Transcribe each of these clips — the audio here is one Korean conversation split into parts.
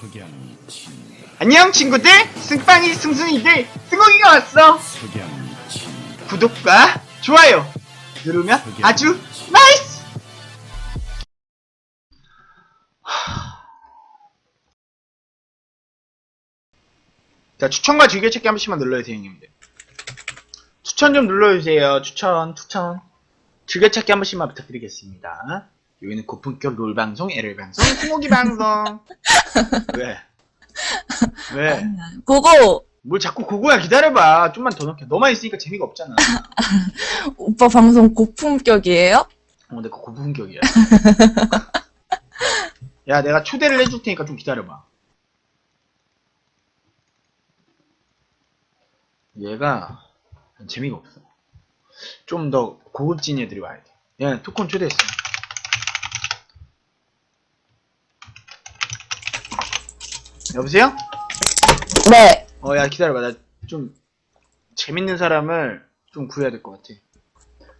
석양이 친다. 안녕 친구들. 승빵이 승순이들. 승욱이가 왔어. 석양이 친다. 구독과 좋아요 누르면 아주 나이스! 자 추천과 즐겨찾기 한 번씩만 눌러주세요 형님들. 추천 좀 눌러주세요. 추천 추천. 즐겨찾기 한 번씩만 부탁드리겠습니다 여기는 고품격 롤 방송 LL방송 승욱이 방송. 왜? 왜? 그거! 뭘 자꾸 그거야 기다려봐. 좀만 더 넣게. 너만 있으니까 재미가 없잖아. 오빠 방송 고품격이에요? 어 내거 고분격이야. 야 내가 초대를 해줄 테니까 좀 기다려봐. 얘가 재미가 없어. 좀 더 고급진 애들이 와야 돼. 얘는 투콘 초대했어 여보세요? 네. 어 야 기다려봐 나 좀 재밌는 사람을 좀 구해야 될 것 같아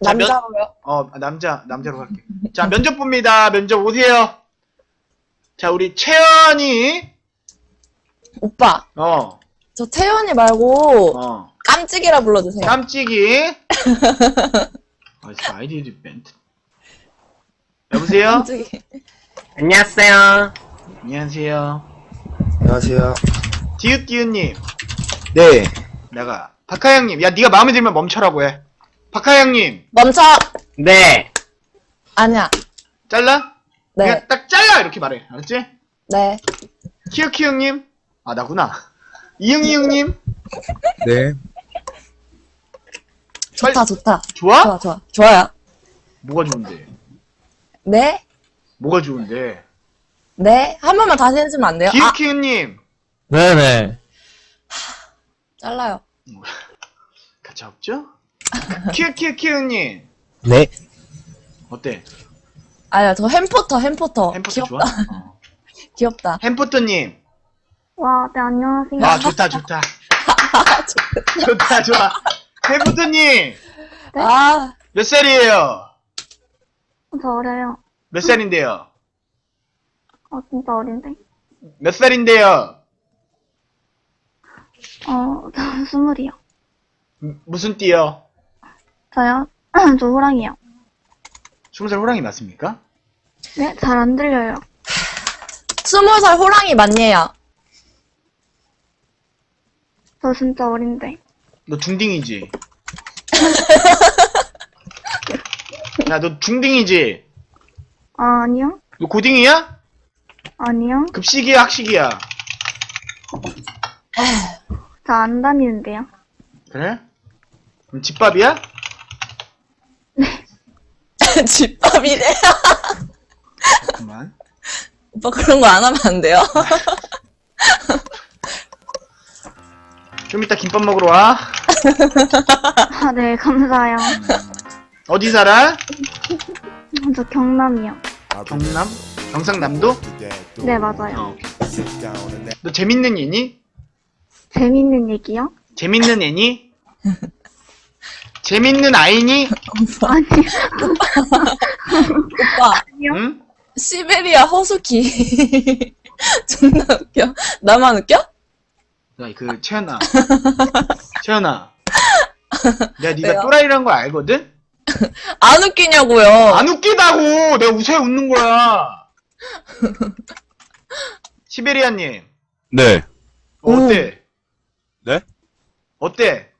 자, 면- 남자로요? 어, 남자, 남자로 할게. 자, 면접 봅니다. 면접 오세요. 자, 우리 채연이, 오빠, 어, 저 태연이 말고 어, 깜찍이라 불러주세요. 깜찍이. 아, 진짜 아이디도 멘트. 여보세요? 깜찍이. 안녕하세요. 안녕하세요. 안녕하세요. 디읒디읒님, 네. 내가, 박하영님, 야, 네가 마음에 들면 멈춰라고 해. 박하영님, 멈춰! 네. 아니야. 잘라? 네. 그냥 딱 잘라! 이렇게 말해. 알았지? 네. 키우키우님, 아, 나구나. 이응이응님, 네. 좋다, 좋다. 좋아? 좋아, 좋아. 좋아요. 뭐가 좋은데? 네? 뭐가 좋은데? 네? 한 번만 다시 해주면 안 돼요? 아, 키우키우님, 네네. 잘라요. 가차 없죠? 키우키우키우님, 네. 어때? 아니야, 저 햄포터, 햄포터. 햄포터 귀엽다. 좋아? 어. 귀엽다. 햄포터님, 와, 네, 안녕하세요. 아 좋다 좋다, 좋다 좋아. 햄포터님 아, 몇 살이에요? 저 어려요. 몇 살인데요? 어, 진짜 어린데? 몇 살인데요? 어, 저 스물이요. 음, 무슨 띠요? 저요? 저 호랑이요. 스무 살 호랑이 맞습니까? 네, 잘 안 들려요. 스무 살 호랑이 맞네요. 저 진짜 어린데. 너 중딩이지? 야 너 중딩이지? 아, 아니요? 너 고딩이야? 아니요? 급식이야 학식이야? 저 안 다니는데요. 그래? 그럼 집밥이야? 집밥이네. 그만. 오빠 그런 거 안 하면 안 돼요? 좀 이따 김밥 먹으러 와. 아, 네, 감사해요. 어디 살아? 저 경남이요. 경남? 경상남도? 네, 맞아요. 어. 너 재밌는 애니? 재밌는 얘기요? 재밌는 애니? 재밌는 아이니? 아니, 오빠, 응? 시베리아 허수키. 존나 웃겨. 나만 웃겨? 야, 그, 채연아. 채연아. 내가 네가 왜요? 또라이라는 걸 알거든? 안 웃기냐고요. 안 웃기다고! 내가 웃어야 웃는 거야! 시베리아님, 네. 어때? 네? 어때?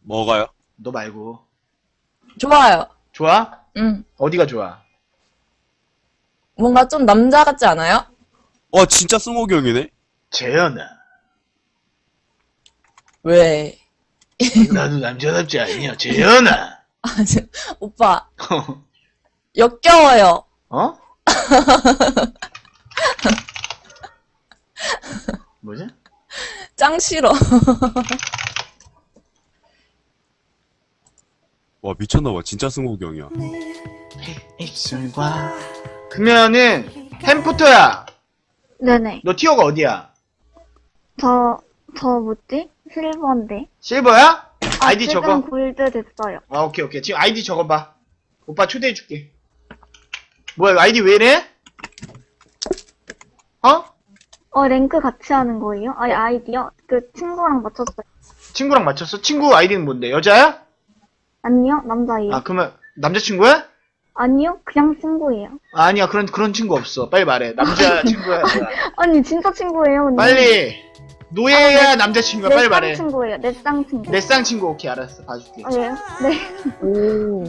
뭐가요? 너 말고. 좋아요. 좋아? 응. 어디가 좋아? 뭔가 좀 남자 같지 않아요? 어, 진짜 스모기 형이네? 재현아. 왜? 나도 남자답지 않냐, 재현아. 아, 저- 오빠, 역겨워요. 어? 뭐지? 짱 싫어. 와, 미쳤나봐. 진짜 형이야. 입술과. 그러면은, 햄포터야. 네네. 너 티어가 어디야? 저, 저 뭐지? 실버인데. 실버야? 아, 아이디 지금 적어. 골드 됐어요. 아, 오케이, 오케이. 지금 아이디 적어봐. 오빠 초대해줄게. 뭐야, 아이디 왜 이래? 어? 어, 랭크 같이 하는 거예요? 아니, 아이디요? 그 친구랑 맞췄어요. 친구랑 맞췄어? 친구 아이디는 뭔데? 여자야? 아니요, 남자예요. 아, 그러면 남자친구야? 아니요, 그냥 친구예요. 아, 아니야. 그런 그런 친구 없어. 빨리 말해. 남자 친구야. 아니, 진짜 친구예요. 언니. 빨리. 노예야 남자친구야. 빨리 내 말해. 쌍친구예요. 내 쌍 친구. 내 쌍 친구 오케이 알았어. 봐줄게. 아, 예요? 네. 오.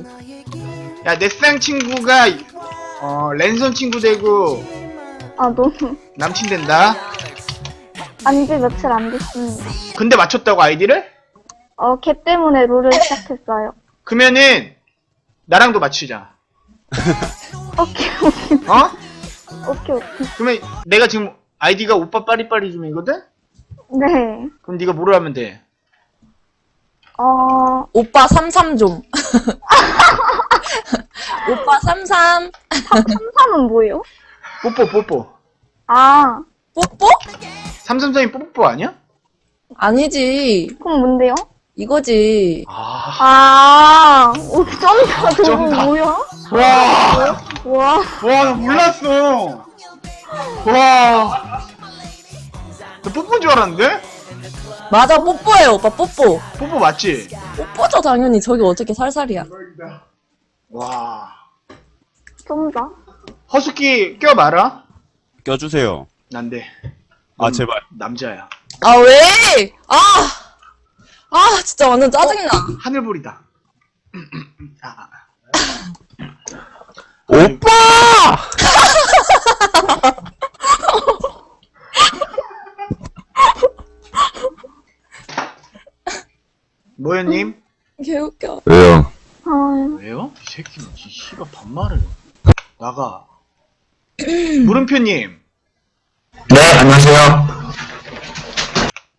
야, 내 쌍 친구가 어, 랜선 친구 되고 아, 너무. 남친 된다. 안지 며칠 안 됐습니다. 근데 맞췄다고 아이디를? 어, 걔 때문에 롤을 시작했어요. 그러면은 나랑도 맞추자. 오케이, 오케이. 어? 오케이, 오케이. 그러면 내가 지금 아이디가 오빠 빠리빠리 중이거든? 네. 그럼 네가 뭐를 하면 돼? 어, 오빠 삼삼 좀. 오빠 삼삼. 삼삼은 뭐예요? 뽀뽀 뽀뽀. 아, 뽀뽀? 삼삼삼이 뽀뽀 아니야? 아니지. 그럼 뭔데요? 이거지. 아. 아, 오, 쩐다, 저거 쩐다. 뭐야? 와. 와, 와, 나 몰랐어. 와. 너 뽀뽀인 줄 알았는데? 맞아, 뽀뽀예요, 오빠, 뽀뽀. 뽀뽀 맞지? 뽀뽀죠, 당연히. 저기 어떻게 살살이야. 와. 쩐다. 허스키 껴봐라. 껴주세요. 난데. 아, 제발. 남자야. 아, 왜? 아! 아, 진짜 완전 짜증나. 하늘불이다. 아, 아, 아. 오빠! 모현님? 개웃겨. 왜요? 아, 왜요? 이 새끼는 이 씨가 반말을. 나가. 물음표님. 네, 안녕하세요.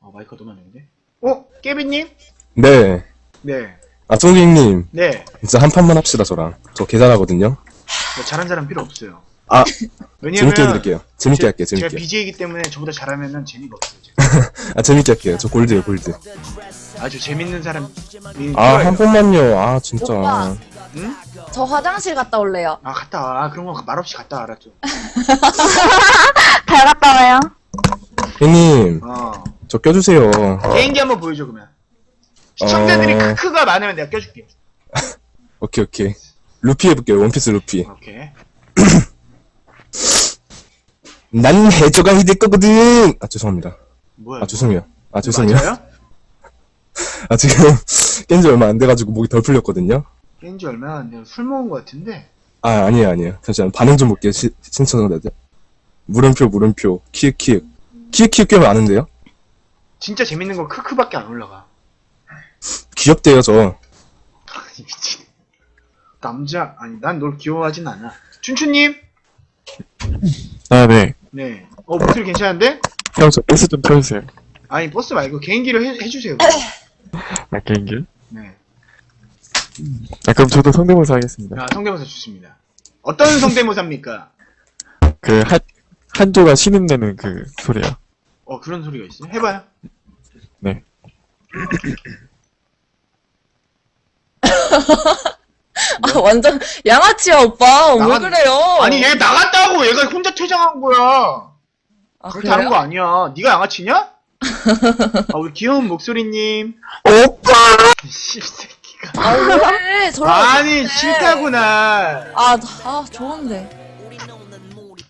아, 마이크가 너무 안 되는데? 어? 깨비님? 네. 네. 아, 송객님, 네. 진짜 한 판만 합시다, 저랑. 저 계산하거든요. 뭐 잘한 사람 필요 없어요. 아, 왜냐면 재밌게 해드릴게요. 재밌게 제- 할게요, 제가 재밌게. BJ이기 때문에 저보다 잘하면은 재미가 없어요. 아, 재밌게 할게요. 저 골드요, 골드. 아주 재밌는 사람이 필요해요. 아, 한 번만요. 아, 진짜. 오빠. 응? 저 화장실 갔다 올래요. 아 갔다 와. 그런 거 말없이 갔다 와라 좀. 잘 갔다 와요. 형님, 어. 저 껴주세요. 개인기 한번 보여줘 그러면. 시청자들이 어. 크크가 많으면 내가 껴줄게. 오케이, 오케이. 루피 해볼게요, 원피스 루피. 오케이. 난 해적왕이 될 거거든! 아, 죄송합니다. 뭐야? 아, 죄송해요. 아, 죄송해요. 맞아요? 아, 지금, 깬 지 얼마 안 돼가지고 목이 덜 풀렸거든요. 깬 지 얼마나 안 돼요. 술 먹은 거 같은데. 아, 아니에요, 아니에요. 잠시만, 반응 좀 볼게요, 시, 신청자들. 물음표, 물음표, 키읔, 키읔. 키읔, 키읔 꽤 많은데요? 진짜 재밌는 건 크크밖에 안 올라가. 귀엽대요, 저. 미친. 남자 아니 난 널 귀여워하진 않아. 춘추님? 아, 네. 네. 어 목소리 괜찮은데? 형, 저 버스 좀 태워주세요. 아니 버스 말고 개인기를 해, 해주세요. 아, 개인기? 네. 아, 그럼 저도 성대모사 하겠습니다. 아 성대모사 좋습니다. 어떤 성대모사입니까? 그, 한, 한조가 신음 내는 그 소리요. 어 그런 소리가 있어요. 해봐요. 네. 아, 완전 양아치야, 오빠. 나가- 왜 그래요? 아니 얘 나갔다고 얘가 혼자 퇴장한 거야. 아, 그렇게 하는? 거 아니야. 네가 양아치냐? 아 우리 귀여운 목소리님. 오빠! 씹새끼가. 아, 왜? 저런. 아니 싫다구나. 아, 아, 좋은데.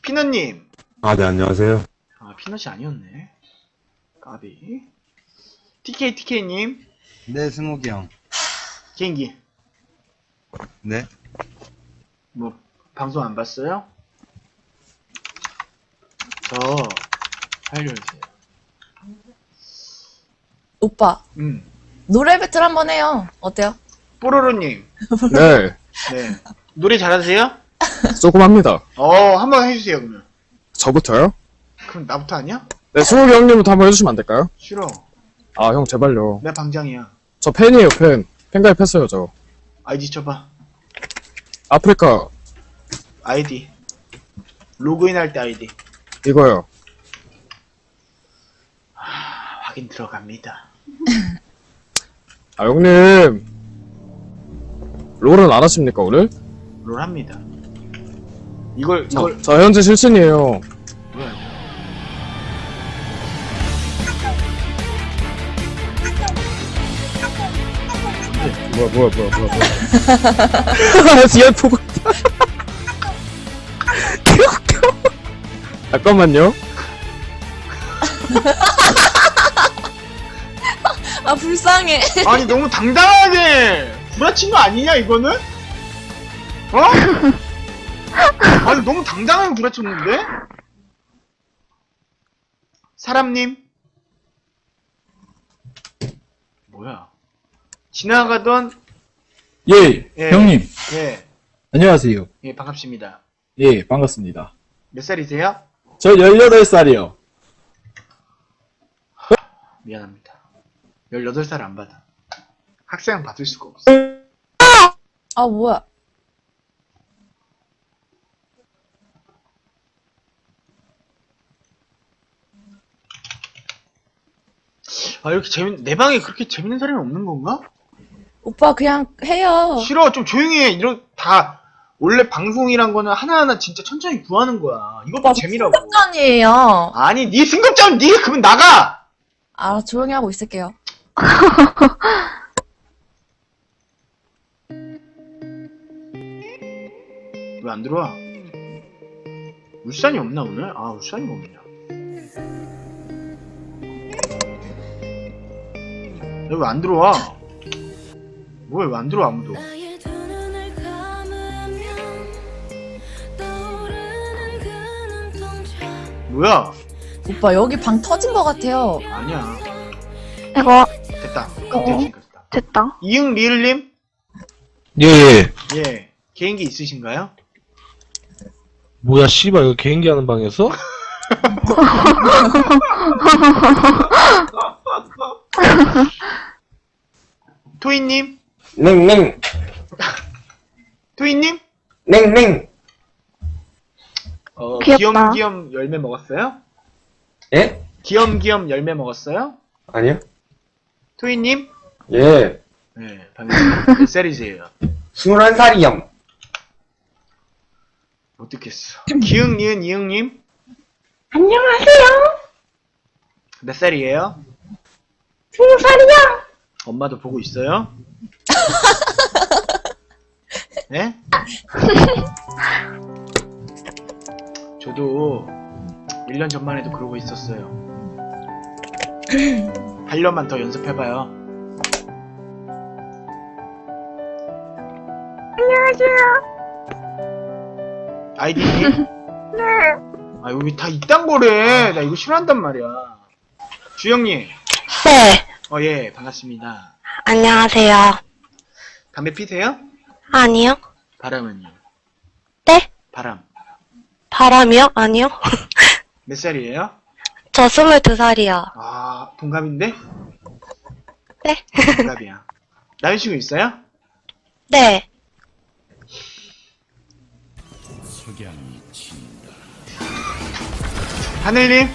피너님. 아, 네, 안녕하세요. 아 피넛이 아니었네. 까비. TK TK님 네, 승욱이 형. 개인기. 네. 뭐 방송 안 봤어요? 저 살려주세요. 오빠, 음. 노래 배틀 한번 해요. 어때요? 뽀로로님. 네, 네. 노래 잘하세요? 조금 합니다. 어 한번 해주세요 그러면. 저부터요? 그럼 나부터 아니야? 네, 승욱이 형님부터 한번 해주시면 안 될까요? 싫어. 아, 형, 제발요. 내 방장이야. 저 팬이에요, 팬. 팬 가입했어요, 저. 아이디 쳐봐. 아프리카, 아이디. 로그인 할 때 아이디. 이거요. 아, 확인 들어갑니다. 아 형님 롤은 안 하십니까 오늘? 롤 합니다. 이걸 저, 이걸 저 현재 실신이에요 뭐야? 뭐야 뭐야 뭐야 뭐야 뭐야 지하 보고 잠깐만요 아, 불쌍해. 아니 너무 당당하게 구라친 거 아니냐 이거는? 어? 아니 너무 당당하게 구라쳤는데? 사람님? 뭐야? 지나가던 예, 예. 형님, 예, 안녕하세요. 예 반갑습니다. 예, 반갑습니다. 몇 살이세요? 저 18살이요. 미안합니다. 18살 안 받아. 학생 받을 수가 없어. 아, 뭐야. 아 이렇게 재밌 내 방에 그렇게 재밌는 사람이 없는 건가? 오빠, 그냥 해요. 싫어 좀 조용히 해 이런 다 원래 방송이란 거는 하나하나 진짜 천천히 구하는 거야 이것도 오빠, 재미라고 승급전이에요. 아니 네 승급자면 네가 그러면 나가 아, 조용히 하고 있을게요. 왜 안 들어와? 울산이 없나 오늘? 아 울산이 없냐. 왜 안 들어와? 뭐야 왜 안 들어와 아무도? 그 뭐야? 오빠, 여기 방 터진 것 같아요. 아니야. 이거 됐다 어? 됐다 됐다. 이응 리을님 예, 예. 예 개인기 있으신가요? 뭐야 씨발 이거 개인기 하는 방에서? 토이님 냉냉, 토이님 냉냉. 어, 귀엽다. 귀염귀염 열매 먹었어요? 예? 귀염귀염 열매 먹었어요? 아니요? 토이님? 예. 네, 반갑습니다. 몇 살이세요? 21살이요. 못 듣겠어. 기흥, 니은, 이응님? 안녕하세요. 몇 살이에요? 스무 살이요. 엄마도 보고 있어요? 네? 저도 1년 전만 해도 그러고 있었어요. 8년만 더 연습해봐요. 안녕하세요. 아이디님? 네. 아, 여기 다 이딴 거래. 나 이거 싫어한단 말이야. 주영님. 네. 어, 예, 반갑습니다. 안녕하세요. 담배 피세요? 아니요. 바람은요? 네? 바람. 바람이요? 아니요. 몇 살이에요? 저 스물두 살이요. 아, 동갑인데? 네. 동갑이야. 남자친구 있어요? 네. 석양이 친다 하늘님?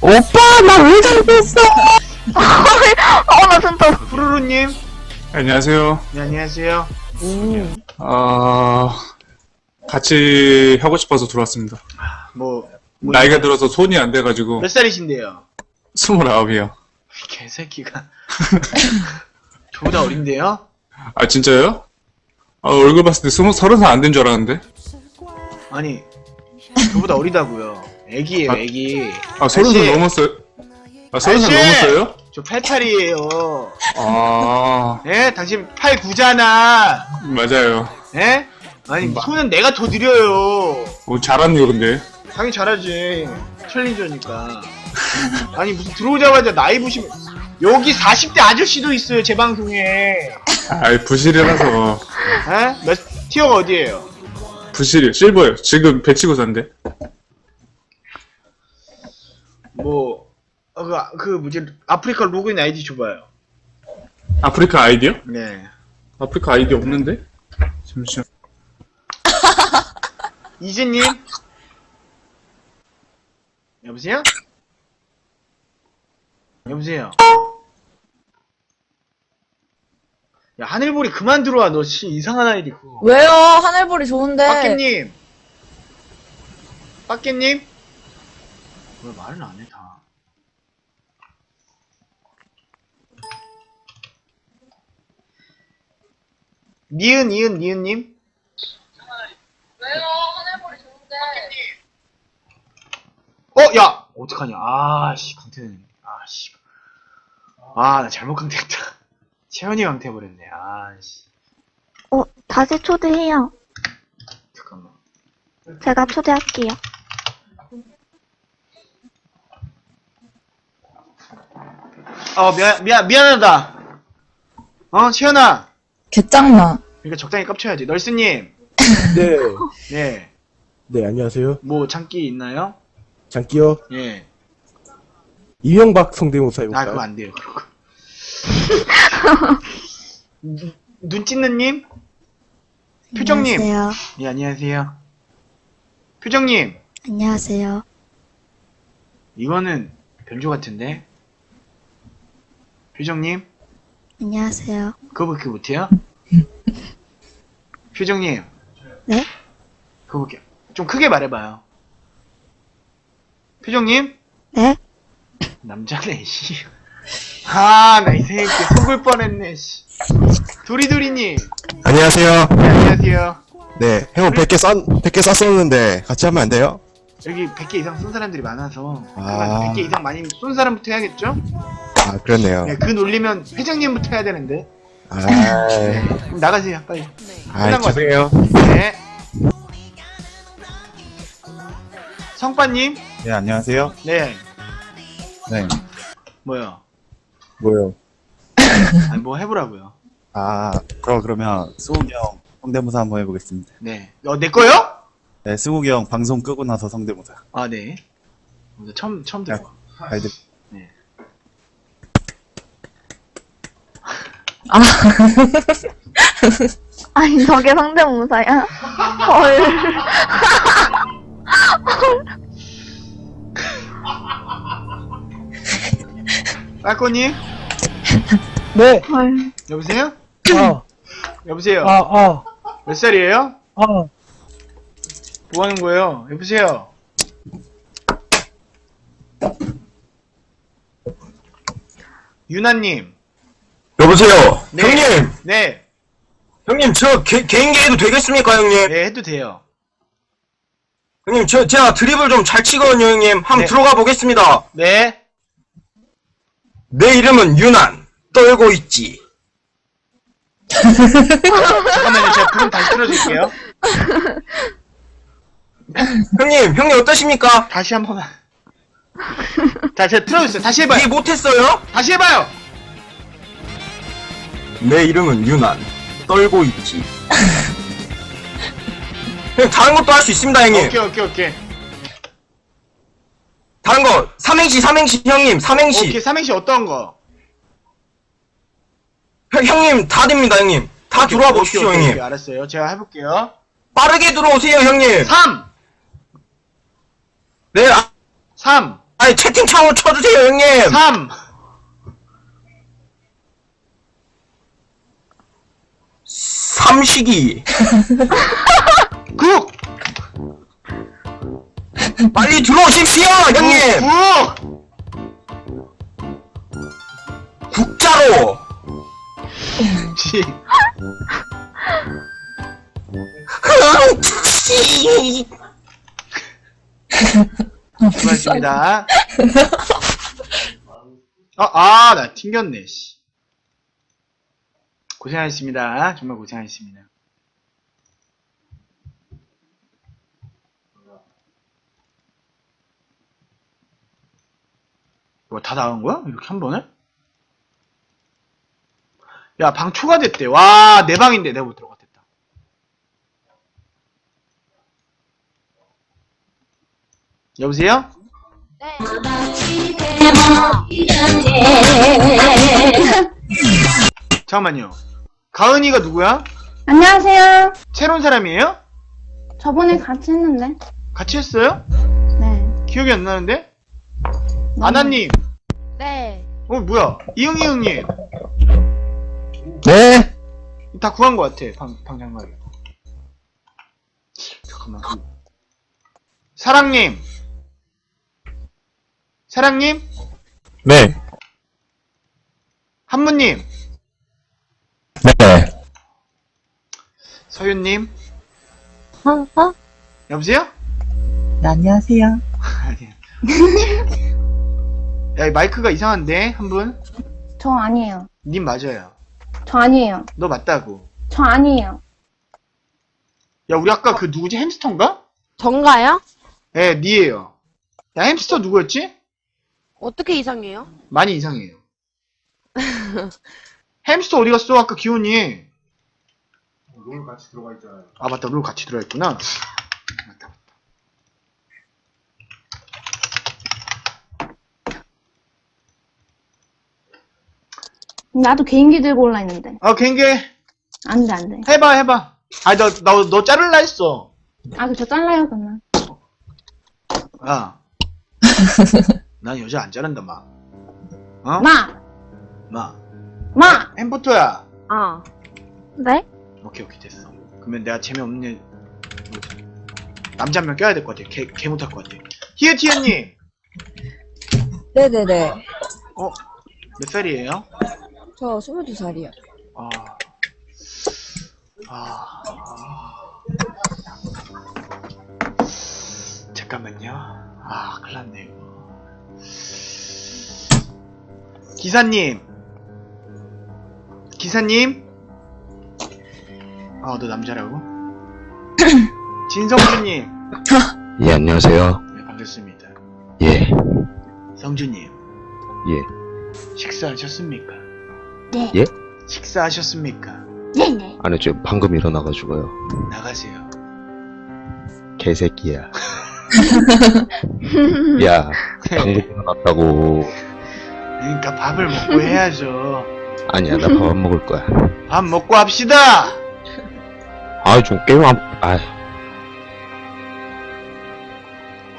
오빠, 나 왜 잘못했어? 어, 나 진짜. 푸르르님? 안녕하세요. 네, 안녕하세요. 아, 같이 하고 싶어서 들어왔습니다. 뭐, 뭐 나이가 들어서 손이 안 돼가지고, 몇 살이신데요? 29이요. 개새끼가. 저보다 어린데요? 아, 진짜요? 아, 얼굴 봤을 때 스무, 서른 살 안 된 줄 알았는데? 아니, 저보다 어리다고요. 애기예요, 아, 애기. 아, 서른 살 아저씨! 넘었어요? 아, 서른 살 아저씨! 넘었어요? 저 88이에요. 아, 예? 당신 89잖아. 맞아요. 예? 아니, 마- 손은 내가 더 느려요. 오, 잘하네요, 근데. 당연히 잘하지. 챌린저니까. 아니, 무슨 들어오자마자 나이 보시면. 여기 40대 아저씨도 있어요, 제 방송에. 아, 부실이라서. 예? 몇, 티어가 어디에요? 부실이요. 실버요. 지금 배치고사인데. 뭐, 어, 그, 그, 뭐지, 아프리카 로그인 아이디 줘봐요. 아프리카 아이디요? 네. 아프리카 아이디 없는데? 잠시만. 이즈님? 여보세요? 여보세요? 야, 하늘보리 그만 들어와. 너 씨, 이상한 아이디 그거. 왜요? 하늘보리 좋은데. 빠깨님! 빠깨님? 왜 말을 안 해, 다. 니은, 니은, 니은님? 어, 야! 어떡하냐. 아, 씨, 강태는. 아, 씨. 아, 나 잘못 강퇴했다. 채연이 강퇴해버렸네. 아, 씨. 어, 다시 초대해요. 잠깐만. 제가 초대할게요. 어, 미안, 미안, 미안하다. 어, 채연아. 개짱나. 이거 적당히 깝쳐야지. 널스님. 네. 네. 네, 안녕하세요. 뭐, 장기 있나요? 장기요. 예. 이명박 성대모사 아, 해볼까요? 그거 안 돼요, 그런 거. 눈- 눈 찢는님? 표정님. 안녕하세요. 예, 안녕하세요. 표정님. 안녕하세요. 이거는 변조 같은데? 표정님? 안녕하세요. 그거밖에 못해요? 표정님. 네? 그거밖에. 좀 크게 말해봐요. 표정님? 네? 남자네, 씨. 아, 나 이 새끼 속을 뻔했네, 씨. 도리도리님. 안녕하세요. 네, 안녕하세요. 네, 형은 100개 쌌, 100개 쌌었는데 같이 하면 안 돼요? 여기 100개 이상 쏜 사람들이 많아서 아. 100개 이상 많이 쏜 사람부터 해야겠죠? 아, 그렇네요. 네, 그 놀리면 회장님부터 해야 되는데 아, 네, 그럼 나가세요 빨리 아, 죄송해요. 네 성빠님 네, 안녕하세요. 네 네. 뭐요? 뭐요? 아니 뭐 해보라고요 아, 그럼 그러면 수욱이 형 성대모사 한번 해보겠습니다. 네 어, 내 거요? 네, 수욱이 형 방송 끄고 나서 성대모사. 아네 처음 처음 들어 잘 듣. 네. 아니, 저게 상대모사야? 헐. 빨꼬님 네. 헐. 여보세요? 아, 여보세요 아, 아, 몇 살이에요? 아. 뭐 하는 거예요? 여보세요 유나님 여보세요. 네. 형님. 네 형님 저 개, 개인기 해도 되겠습니까 형님? 네, 해도 돼요. 형님 저 제가 드립을 좀 잘 치거든요 형님. 한번 네. 들어가 보겠습니다. 네. 내 이름은 유난. 떨고 있지. 잠깐만요. 제가 부금 다시 틀어줄게요. 형님 형님 어떠십니까? 다시 한 번만. 자, 제가 틀어줬어요. 다시 해봐요. 못했어요? 다시 해봐요. 내 이름은 유난. 떨고 있지. 형 다른 것도 할 수 있습니다 형님. 오케이, 오케이, 오케이. 다른 거 삼행시 삼행시 형님 삼행시. 오케이, 삼행시 어떤 거? 형, 형님 다 됩니다 형님. 다 들어와 오케이, 보십시오 오케이, 형님. 오케이, 알았어요. 제가 해볼게요. 빠르게 들어오세요 형님. 3! 네 아, 3! 아니 채팅창으로 쳐주세요 형님. 3! 삼식이. 9! 빨리 들어오십시오 형님. 9! 국자로. 10! 수고하셨습니다. 아, 아, 나 튕겼네, 씨. 고생하셨습니다. 정말 고생하셨습니다. 뭐, 다 나간 거야? 이렇게 한 번에? 야, 방 초과됐대. 와, 내 방인데 내가 못 들어갔댔다. 여보세요? 잠깐만요. 가은이가 누구야? 안녕하세요. 새로운 사람이에요? 저번에 같이 했는데. 같이 했어요? 네. 기억이 안 나는데? 아나님. 네. 어, 뭐야? 이응이응님. 네? 다 구한 것 같아, 방, 방장관이. 잠깐만. 사랑님. 사랑님? 네. 한무님. 네. 서윤님 어? 어? 여보세요? 네, 안녕하세요. 아니야. 야, 이 마이크가 이상한데 한 분? 저 아니에요. 님 맞아요. 저 아니에요. 너 맞다고. 저 아니에요. 야, 우리 아까 그 누구지? 햄스터인가? 전가요? 예, 니예요. 야, 햄스터 누구였지? 어떻게 이상해요? 많이 이상해요. 햄스터 어디 갔어? 아까 기훈이. 롤 같이 들어가 있잖아요. 아, 맞다. 롤 같이 들어가 있구나. 맞다, 나도 개인기 들고 올라 했는데. 아, 개인기 안 돼, 안 돼. 해봐, 해봐. 아, 너, 너, 너 자를라 했어. 아, 그저 잘라요, 그러면. 야. 난 여자 안 자른다, 마. 어? 마! 마. 마! 햄버터야. 아. 네? 오케이, 오케이, 됐어. 그러면 내가 재미없는, 뭐지? 남자 한 명 껴야 될 것 같아. 개, 개 못할 것 같아. 히에티엔님! 네네네. 어? 몇 살이에요? 저 22살이요. 아. 아. 잠깐만요. 아, 큰일 났네, 이거. 기사님! 기사님? 아, 너 남자라고? 진성주님! 예, 안녕하세요. 네, 반갑습니다. 예, 성주님, 예. 식사하셨습니까? 네. 예? 식사하셨습니까? 네네. 아니, 저 방금 일어나가지고요. 나가세요. 개새끼야. 야, 방금 일어났다고. 그러니까 밥을 먹고 해야죠. 아니야, 나 밥 안 먹을 거야. 밥 먹고 합시다! 아, 좀 게임 안, 아,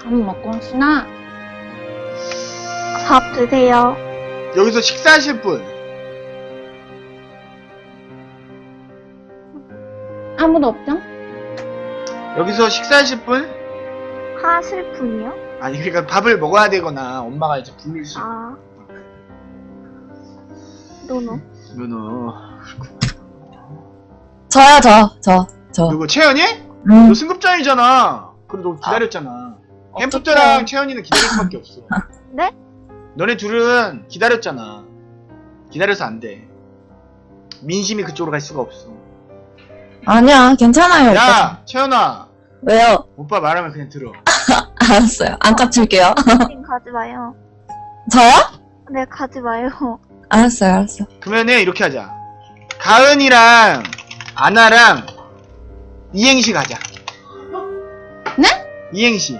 밥 먹고 하시나? 밥 드세요. 여기서 식사하실 분. 아무도 없죠? 여기서 식사하실 분? 하실 분이요? 아니, 그러니까 밥을 먹어야 되거나 엄마가 이제 부를 수. 아. 노노. 누누. 저요, 저, 저, 저. 누구, 채연이? 음. 너 승급장이잖아. 그래, 너 기다렸잖아. 햄프터랑 채연이는 기다릴 수밖에 없어. 네? 너네 둘은 기다렸잖아. 기다려서 안 돼. 민심이 그쪽으로 갈 수가 없어. 아니야, 괜찮아요. 오빠. 야, 채연아. 왜요? 오빠 말하면 그냥 들어. 알았어요. 안 깝칠게요. 님 가지 마요. 저요? 네, 가지 마요. 알았어요, 알았어. 그러면은 이렇게 하자. 가은이랑 아나랑 이행시 가자. 네? 이행시.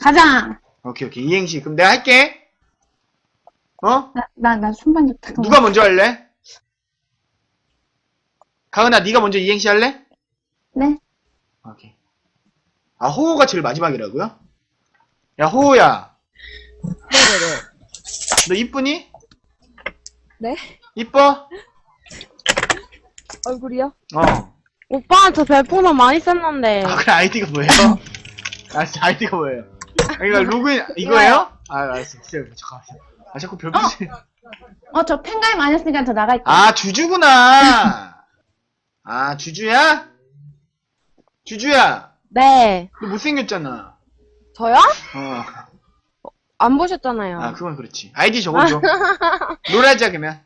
가자! 오케이 오케이 이행시. 그럼 내가 할게. 어? 나, 나, 나 손반죽 잠깐만. 누가 먼저 할래? 가은아 네가 먼저 이행시 할래? 네? 오케이. 아 호호가 제일 마지막이라고요? 야 호호야. 네네네. 너 이쁘니? 네? 이뻐? 얼굴이요? 어. 오빠, 저 별풍선 많이 썼는데. 아 그래 아이디가 뭐예요? 알았어 아이디가 뭐예요? 그러니까 로그인 이거예요? 아 알았어 기다려 잠깐만. 아 자꾸 별풍. 어, 저 팬가입 안 했으니까 저 나갈게요. 아, 주주구나. 아, 주주야? 주주야, 네. 너 못생겼잖아. 저요? 어. 안 보셨잖아요. 아, 그건 그렇지. 아이디 적어줘. 롤하자, 그러면.